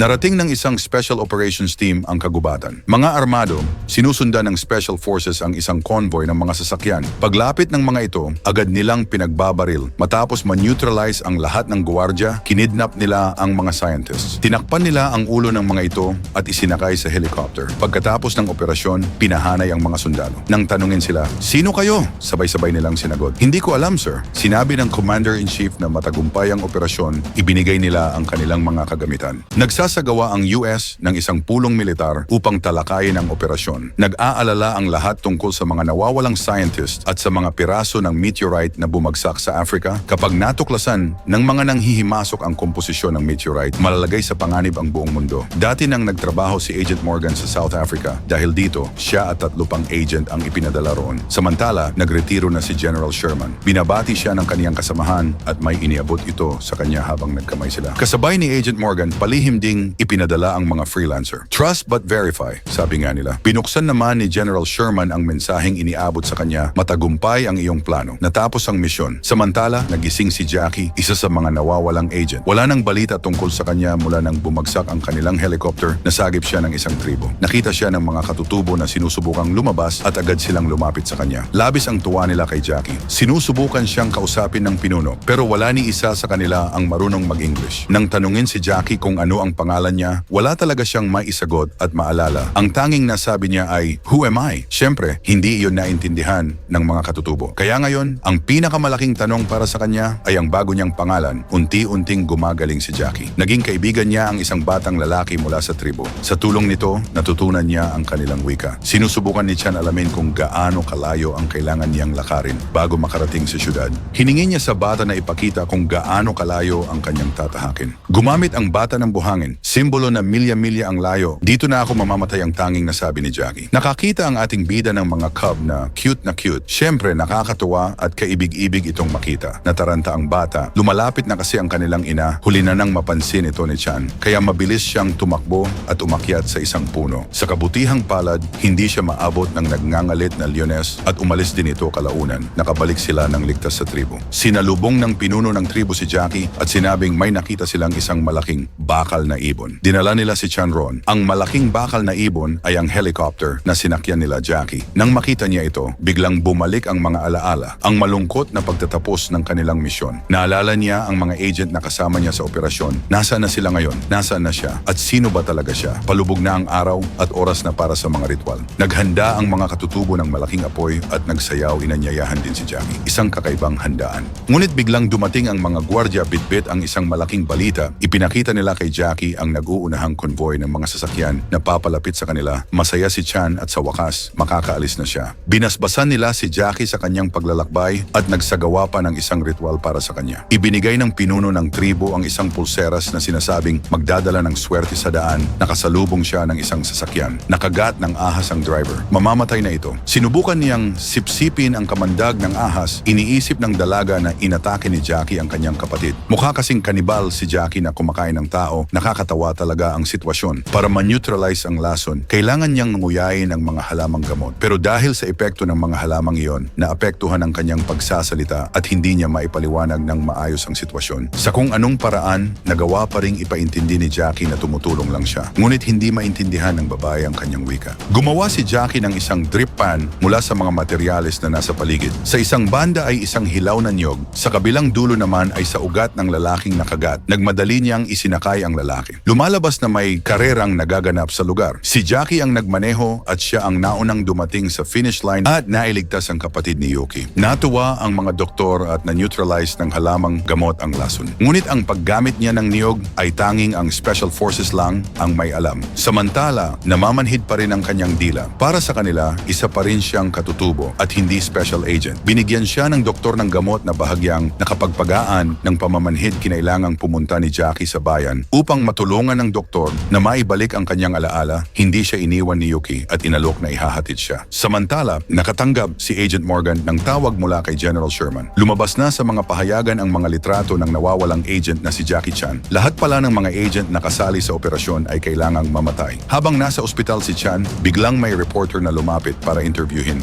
Narating ng isang Special Operations Team ang kagubatan. Mga armado, sinusundan ng Special Forces ang isang convoy ng mga sasakyan. Paglapit ng mga ito, agad nilang pinagbabaril. Matapos ma-neutralize ang lahat ng gwardiya, kinidnap nila ang mga scientists. Tinakpan nila ang ulo ng mga ito at isinakay sa helicopter. Pagkatapos ng operasyon, pinahanay ang mga sundalo. Nang tanungin sila, Sino kayo? Sabay-sabay nilang sinagot. Hindi ko alam, sir. Sinabi ng Commander-in-Chief na matagumpay ang operasyon, ibinigay nila ang kanilang mga kagamitan. Nagsasagawa ang US ng isang pulong militar upang talakayin ang operasyon. Nag-aalala ang lahat tungkol sa mga nawawalang scientists at sa mga piraso ng meteorite na bumagsak sa Africa. Kapag natuklasan ng mga nanghihimasok ang komposisyon ng meteorite, malalagay sa panganib ang buong mundo. Dati nang nagtrabaho si Agent Morgan sa South Africa dahil dito, siya at tatlo pang agent ang ipinadala roon. Samantala, nagretiro na si General Sherman. Binabati siya ng kaniyang kasamahan at may iniabot ito sa kanya habang nagkamay sila. Kasabay ni Agent Morgan, palihim ding ipinadala ang mga freelancer. Trust but verify, sabi nga nila. Binuksan naman ni General Sherman ang mensaheng iniabot sa kanya, matagumpay ang iyong plano. Natapos ang misyon. Samantala, nagising si Jackie, isa sa mga nawawalang agent. Wala nang balita tungkol sa kanya mula nang bumagsak ang kanilang helicopter, nasagip siya ng isang tribo. Nakita siya ng mga katutubo na sinusubukang lumabas at agad silang lumapit sa kanya. Labis ang tuwa nila kay Jackie. Sinusubukan siyang kausapin ng pinuno, pero wala ni isa sa kanila ang marunong mag-English. Nang tanungin si Jackie kung ano ang pangalan niya, wala talaga siyang maisagot at maalala. Ang tanging nasabi niya ay, Who am I? Siyempre, hindi iyon naintindihan ng mga katutubo. Kaya ngayon, ang pinakamalaking tanong para sa kanya ay ang bago niyang pangalan. Unti-unting gumagaling si Jackie. Naging kaibigan niya ang isang batang lalaki mula sa tribo. Sa tulong nito, natutunan niya ang kanilang wika. Sinusubukan ni Chan alamin kung gaano kalayo ang kailangan niyang lakarin bago makarating sa syudad. Hiningi niya sa bata na ipakita kung gaano kalayo ang kanyang tatahakin. Gumamit ang bata ng buhangin, simbolo na milya-milya ang layo. Dito na ako mamamatay ang tanging nasabi ni Jackie. Nakakita ang ating bida ng mga cub na cute na cute. Siyempre nakakatuwa at kaibig-ibig itong makita. Nataranta ang bata. Lumalapit na kasi ang kanilang ina. Huli na nang mapansin ito ni Chan. Kaya mabilis siyang tumakbo at umakyat sa isang puno. Sa kabutihang palad, hindi siya maabot ng nagngangalit na leones at umalis din ito kalaunan. Nakabalik sila ng ligtas sa tribo. Sinalubong ng pinuno ng tribo si Jackie at sinabing may nakita silang isang malaking bakal na ibon. Dinala nila si Chan Ron. Ang malaking bakal na ibon ay ang helicopter na sinakyan nila Jackie. Nang makita niya ito, biglang bumalik ang mga alaala, ang malungkot na pagtatapos ng kanilang misyon. Naalala niya ang mga agent na kasama niya sa operasyon. Nasaan na sila ngayon? Nasaan na siya? At sino ba talaga siya? Palubog na ang araw at oras na para sa mga ritual. Naghanda ang mga katutubo ng malaking apoy at nagsayaw inanyayahan din si Jackie. Isang kakaibang handaan. Ngunit biglang dumating ang mga gwardya bitbit ang isang malaking balita. Ipinakita nila kay Jackie ang nag-uunahang konvoy ng mga sasakyan na papalapit sa kanila. Masaya si Chan at sa wakas, makakaalis na siya. Binasbasan nila si Jackie sa kanyang paglalakbay at nagsagawa pa ng isang ritual para sa kanya. Ibinigay ng pinuno ng tribo ang isang pulseras na sinasabing magdadala ng swerte sa daan. Nakasalubong siya ng isang sasakyan. Nakagat ng ahas ang driver. Mamamatay na ito. Sinubukan niyang sipsipin ang kamandag ng ahas. Iniisip ng dalaga na inatake ni Jackie ang kanyang kapatid. Mukha kasing kanibal si Jackie na kumakain ng tao. Nakakatawa talaga ang sitwasyon. Para ma-neutralize ang lason, kailangan niyang nguyain ang mga halamang gamot. Pero dahil sa epekto ng mga halamang iyon, naapektuhan ang kanyang pagsasalita at hindi niya maipaliwanag ng maayos ang sitwasyon. Sa kung anong paraan, nagawa pa ring ipaintindi ni Jackie na tumutulong lang siya. Ngunit hindi maintindihan ng babae ang kanyang wika. Gumawa si Jackie ng isang drip pan mula sa mga materyales na nasa paligid. Sa isang banda ay isang hilaw na niyog, sa kabilang dulo naman ay sa ugat ng lalaking nakagat. Nagmadali niyang isinakay ang lalaki. Lumalabas na may karerang nagaganap sa lugar. Si Jackie ang nagmaneho at siya ang naunang dumating sa finish line at nailigtas ang kapatid ni Yuki. Natuwa ang mga doktor at na-neutralize ng halamang gamot ang lason. Ngunit ang paggamit niya ng niyog ay tanging ang Special Forces lang ang may alam. Samantala, namamanhid pa rin ang kanyang dila. Para sa kanila, isa pa rin siyang katutubo at hindi special agent. Binigyan siya ng doktor ng gamot na bahagyang nakapagpagaan ng pamamanhid kinailangang pumunta ni Jackie sa bayan upang matulungan ng doktor na maibalik ang kanyang alaala. Hindi siya iniwan ni Yuki at inalok na ihahatid siya. Samantala, nakatanggap si Agent Morgan ng tawag mula kay General Sherman. Lumabas na sa mga pahayagan ang mga litrato ng nawawalang agent na si Jackie Chan. Lahat pala ng mga agent na kasali sa operasyon ay kailangang mamatay. Habang nasa ospital si Chan, biglang may reporter na lumapit para interviewin.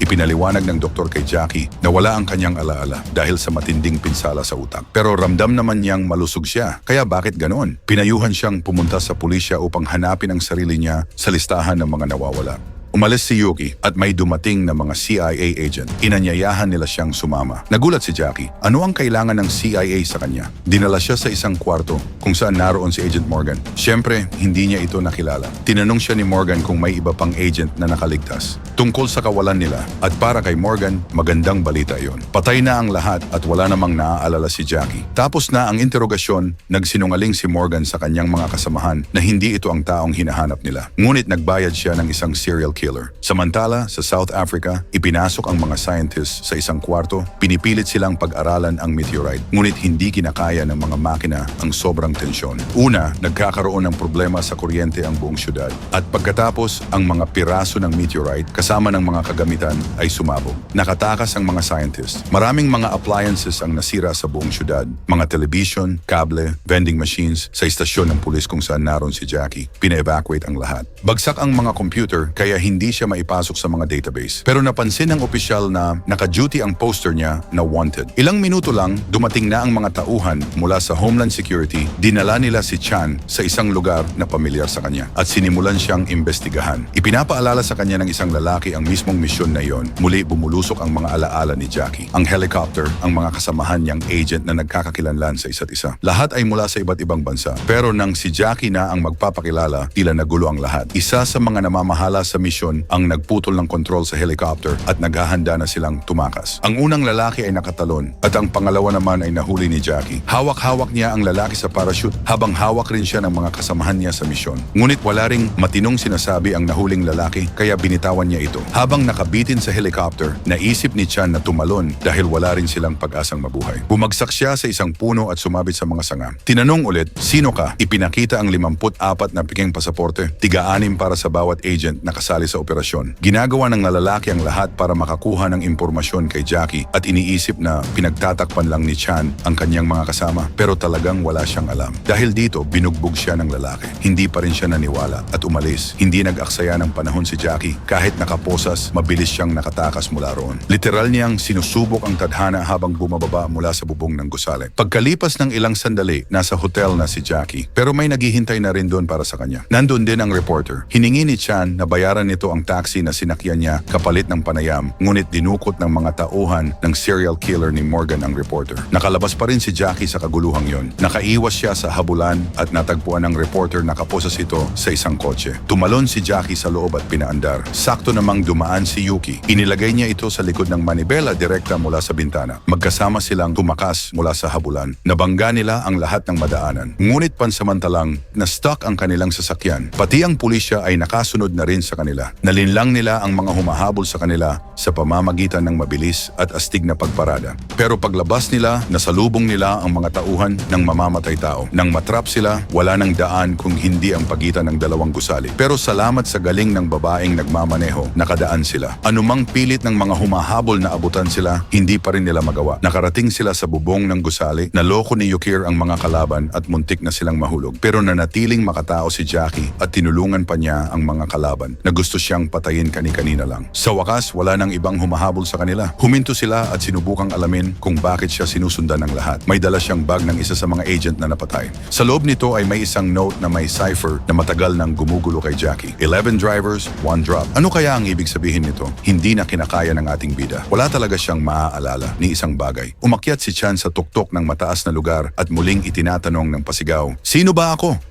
Ipinaliwanag ng doktor kay Jackie na wala ang kanyang alaala dahil sa matinding pinsala sa utak. Pero ramdam naman niyang malusog siya. Kaya bakit ganon? Pinayuhan siyang pumunta sa pulisya upang hanapin ang sarili niya sa listahan ng mga nawawala. Umalis si Yuki at may dumating na mga CIA agent. Inanyayahan nila siyang sumama. Nagulat si Jackie. Ano ang kailangan ng CIA sa kanya? Dinala siya sa isang kwarto kung saan naroon si Agent Morgan. Siyempre, hindi niya ito nakilala. Tinanong siya ni Morgan kung may iba pang agent na nakaligtas. Tungkol sa kawalan nila at para kay Morgan, magandang balita iyon. Patay na ang lahat at wala namang naaalala si Jackie. Tapos na ang interogasyon, nagsinungaling si Morgan sa kanyang mga kasamahan na hindi ito ang taong hinahanap nila. Ngunit nagbayad siya ng isang serial killer. Samantala, sa South Africa, ipinasok ang mga scientists sa isang kwarto, pinipilit silang pag-aralan ang meteorite. Ngunit hindi kinakaya ng mga makina ang sobrang tensyon. Una, nagkakaroon ng problema sa kuryente ang buong syudad. At pagkatapos, ang mga piraso ng meteorite kasama ng mga kagamitan ay sumabog. Nakatakas ang mga scientists. Maraming mga appliances ang nasira sa buong syudad. Mga television, kable, vending machines sa istasyon ng pulis kung saan naroon si Jackie. Pina-evacuate ang lahat. Bagsak ang mga computer kaya hindi siya maipasok sa mga database. Pero napansin ng opisyal na naka-duty ang poster niya na wanted. Ilang minuto lang, dumating na ang mga tauhan mula sa Homeland Security. Dinala nila si Chan sa isang lugar na pamilyar sa kanya at sinimulan siyang imbestigahan. Ipinapaalala sa kanya ng isang lalaki ang mismong misyon na iyon. Muli bumulusok ang mga alaala ni Jackie. Ang helicopter, ang mga kasamahan niyang agent na nagkakakilanlan sa isa't isa. Lahat ay mula sa iba't ibang bansa. Pero nang si Jackie na ang magpapakilala, tila nagulo ang lahat. Isa sa mga namamahala sa misyon ang nagputol ng kontrol sa helicopter at naghahanda na silang tumakas. Ang unang lalaki ay nakatalon at ang pangalawa naman ay nahuli ni Jackie. Hawak-hawak niya ang lalaki sa parachute habang hawak rin siya ng mga kasamahan niya sa misyon. Ngunit wala ring matinong sinasabi ang nahuling lalaki kaya binitawan niya ito. Habang nakabitin sa helicopter, naisip ni Chan na tumalon dahil wala rin silang pag-asang mabuhay. Bumagsak siya sa isang puno at sumabit sa mga sanga. Tinanong ulit, sino ka? Ipinakita ang 54 na piking pasaporte, tiga-anim para sa bawat agent na kasali sa operasyon. Ginagawa ng lalaki ang lahat para makakuha ng impormasyon kay Jackie at iniisip na pinagtatakpan lang ni Chan ang kanyang mga kasama pero talagang wala siyang alam. Dahil dito, binugbog siya ng lalaki. Hindi pa rin siya naniwala at umalis. Hindi nag-aksaya ng panahon si Jackie. Kahit nakaposas, mabilis siyang nakatakas mula roon. Literal niyang sinusubok ang tadhana habang bumababa mula sa bubong ng gusali. Pagkalipas ng ilang sandali, nasa hotel na si Jackie. Pero may naghihintay na rin doon para sa kanya. Nandun din ang reporter. Hiningi ni Chan na bayaran nito ang taxi na sinakyan niya kapalit ng panayam. Ngunit dinukot ng mga tauhan ng serial killer ni Morgan ang reporter. Nakalabas pa rin si Jackie sa kaguluhang yon. Nakaiwas siya sa habulan at natagpuan ng reporter na kaposas ito sa isang kotse. Tumalon si Jackie sa loob at pinaandar. Sakto namang dumaan si Yuki. Inilagay niya ito sa likod ng manibela direkta mula sa bintana. Magkasama silang tumakas mula sa habulan. Nabangga nila ang lahat ng madaanan. Ngunit pansamantalang na-stuck ang kanilang sasakyan. Pati ang pulisya ay nakasunod na rin sa kanila. Nalinlang nila ang mga humahabol sa kanila sa pamamagitan ng mabilis at astig na pagparada. Pero paglabas nila, nasalubong nila ang mga tauhan ng mamamatay tao. Nang matrap sila, wala nang daan kung hindi ang pagitan ng dalawang gusali. Pero salamat sa galing ng babaeng nagmamaneho, nakadaan sila. Anumang pilit ng mga humahabol na abutan sila, hindi pa rin nila magawa. Nakarating sila sa bubong ng gusali, naloko ni Yukir ang mga kalaban at muntik na silang mahulog. Pero nanatiling makatao si Jackie at tinulungan pa niya ang mga kalaban na gusto siyang patayin kani-kanina lang. Sa wakas, wala nang ibang humahabol sa kanila. Huminto sila at sinubukang alamin kung bakit siya sinusundan ng lahat. May dala siyang bag ng isa sa mga agent na napatay. Sa loob nito ay may isang note na may cipher na matagal nang gumugulo kay Jackie. 11 drivers, one drop. Ano kaya ang ibig sabihin nito? Hindi na kinakaya ng ating bida. Wala talaga siyang maaalala ni isang bagay. Umakyat si Chan sa tuktok ng mataas na lugar at muling itinatanong ng pasigaw, Sino ba ako?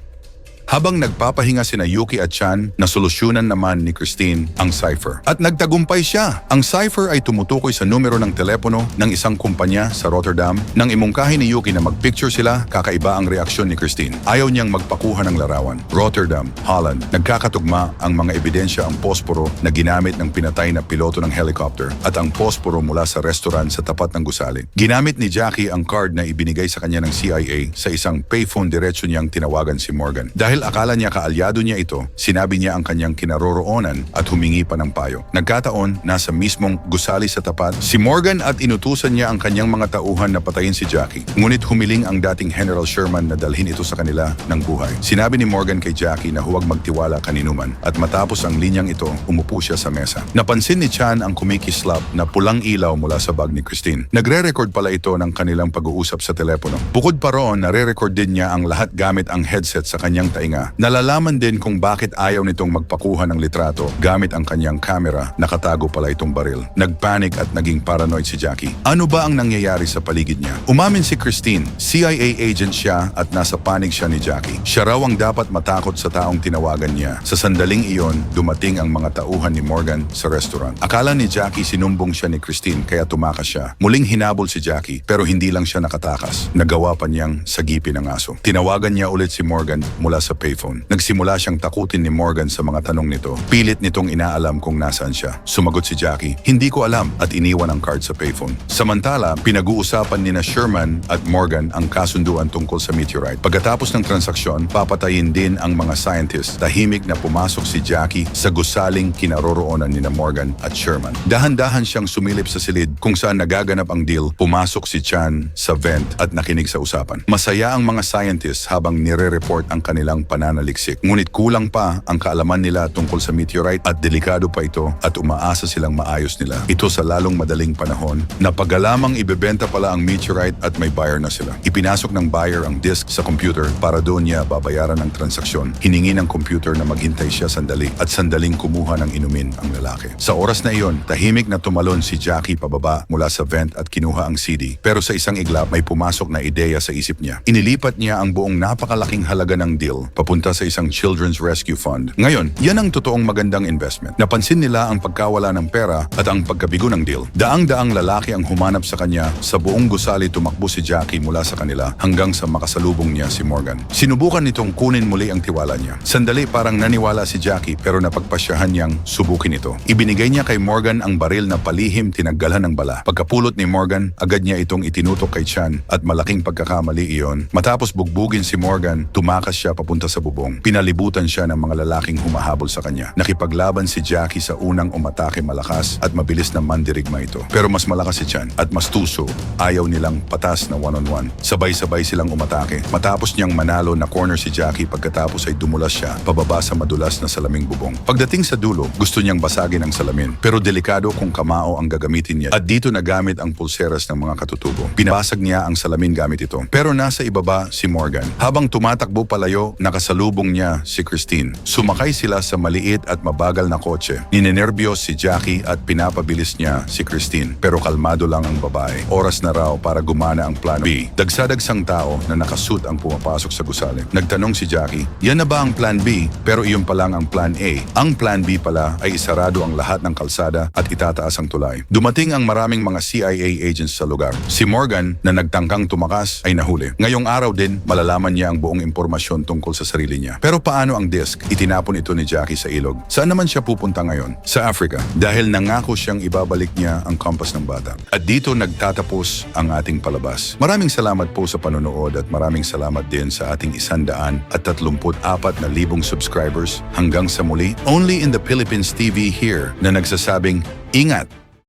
Habang nagpapahinga sina Yuki at Chan, nasolusyonan naman ni Christine ang cipher. At nagtagumpay siya. Ang cipher ay tumutukoy sa numero ng telepono ng isang kumpanya sa Rotterdam. Nang imungkahi ni Yuki na magpicture sila, kakaiba ang reaksyon ni Christine. Ayaw niyang magpakuha ng larawan. Rotterdam, Holland. Nagkakatugma ang mga ebidensya ang posporo na ginamit ng pinatay na piloto ng helicopter at ang posporo mula sa restaurant sa tapat ng gusali. Ginamit ni Jackie ang card na ibinigay sa kanya ng CIA sa isang payphone diretso niyang tinawagan si Morgan. Dahil Dahil akala niya kaalyado niya ito, sinabi niya ang kanyang kinaroroonan at humingi pa ng payo. Nagkataon, nasa mismong gusali sa tapat, si Morgan at inutusan niya ang kanyang mga tauhan na patayin si Jackie. Ngunit humiling ang dating General Sherman na dalhin ito sa kanila ng buhay. Sinabi ni Morgan kay Jackie na huwag magtiwala kaninuman at matapos ang linyang ito, umupo siya sa mesa. Napansin ni Chan ang kumikislap na pulang ilaw mula sa bag ni Christine. Nagre-record pala ito ng kanilang pag-uusap sa telepono. Bukod pa roon, nare-record din niya ang lahat gamit ang headset sa kanyang tainga. Nalalaman din kung bakit ayaw nitong magpakuha ng litrato gamit ang kanyang camera. Nakatago pala itong baril. Nagpanic at naging paranoid si Jackie. Ano ba ang nangyayari sa paligid niya? Umamin si Christine. CIA agent siya at nasa panig siya ni Jackie. Siya raw ang dapat matakot sa taong tinawagan niya. Sa sandaling iyon, dumating ang mga tauhan ni Morgan sa restaurant. Akala ni Jackie sinumbong siya ni Christine kaya tumakas siya. Muling hinabol si Jackie pero hindi lang siya nakatakas. Nagawa pa niyang sagipin ang aso. Tinawagan niya ulit si Morgan mula sa payphone. Nagsimula siyang takutin ni Morgan sa mga tanong nito. Pilit nitong inaalam kung nasaan siya. Sumagot si Jackie, hindi ko alam at iniwan ang card sa payphone. Samantala, pinag-uusapan ni na Sherman at Morgan ang kasunduan tungkol sa meteorite. Pagkatapos ng transaksyon, papatayin din ang mga scientists. Tahimik na pumasok si Jackie sa gusaling kinaroroonan ni na Morgan at Sherman. Dahan-dahan siyang sumilip sa silid kung saan nagaganap ang deal. Pumasok si Chan sa vent at nakinig sa usapan. Masaya ang mga scientists habang nire-report ang kanilang pananaliksik. Ngunit kulang pa ang kaalaman nila tungkol sa meteorite at delikado pa ito at umaasa silang maayos nila. Ito sa lalong madaling panahon na pagalamang ibebenta pala ang meteorite at may buyer na sila. Ipinasok ng buyer ang disk sa computer para doon niya babayaran ang transaksyon. Hiningi ng computer na maghintay siya sandali at sandaling kumuha ng inumin ang lalaki. Sa oras na iyon, tahimik na tumalon si Jackie pababa mula sa vent at kinuha ang CD. Pero sa isang iglap may pumasok na ideya sa isip niya. Inilipat niya ang buong napakalaking halaga ng deal papunta sa isang Children's Rescue Fund. Ngayon, yan ang totoong magandang investment. Napansin nila ang pagkawala ng pera at ang pagkabigo ng deal. Daang-daang lalaki ang humanap sa kanya. Sa buong gusali tumakbo si Jackie mula sa kanila hanggang sa makasalubong niya si Morgan. Sinubukan nitong kunin muli ang tiwala niya. Sandali parang naniwala si Jackie pero napagpasyahan niyang subukin ito. Ibinigay niya kay Morgan ang baril na palihim tinaggalan ng bala. Pagkapulot ni Morgan, agad niya itong itinutok kay Chan at malaking pagkakamali iyon. Matapos bugbugin si Morgan, tumakas siya papunta sa bubong. Pinalibutan siya ng mga lalaking humahabol sa kanya. Nakipaglaban si Jackie sa unang umatake malakas at mabilis na mandirigma ito. Pero mas malakas si Chan at mas tuso. Ayaw nilang patas na one-on-one. Sabay-sabay silang umatake. Matapos niyang manalo na corner si Jackie pagkatapos ay dumulas siya pababa sa madulas na salaming bubong. Pagdating sa dulo, gusto niyang basagin ang salamin. Pero delikado kung kamao ang gagamitin niya. At dito nagamit ang pulseras ng mga katutubo. Binabasag niya ang salamin gamit ito. Pero nasa ibaba si Morgan. Habang tumatakbo palayo, nakasalubong niya si Christine. Sumakay sila sa maliit at mabagal na kotse. Ninenervyos si Jackie at pinapabilis niya si Christine. Pero kalmado lang ang babae. Oras na raw para gumana ang plano B. Dagsadagsang tao na nakasuit ang pumapasok sa gusali. Nagtanong si Jackie, yan na ba ang plan B? Pero iyon pa lang ang plan A. Ang plan B pala ay isarado ang lahat ng kalsada at itataas ang tulay. Dumating ang maraming mga CIA agents sa lugar. Si Morgan na nagtangkang tumakas ay nahuli. Ngayong araw din, malalaman niya ang buong impormasyon tungkol sarili niya. Pero paano ang disk? Itinapon ito ni Jackie sa ilog. Saan naman siya pupunta ngayon? Sa Africa. Dahil nangako siyang ibabalik niya ang kompas ng bata. At dito nagtatapos ang ating palabas. Maraming salamat po sa panonood at maraming salamat din sa ating isandaan at tatlumput apat na libong subscribers hanggang sa muli. Only in the Philippines TV here na nagsasabing, Ingat!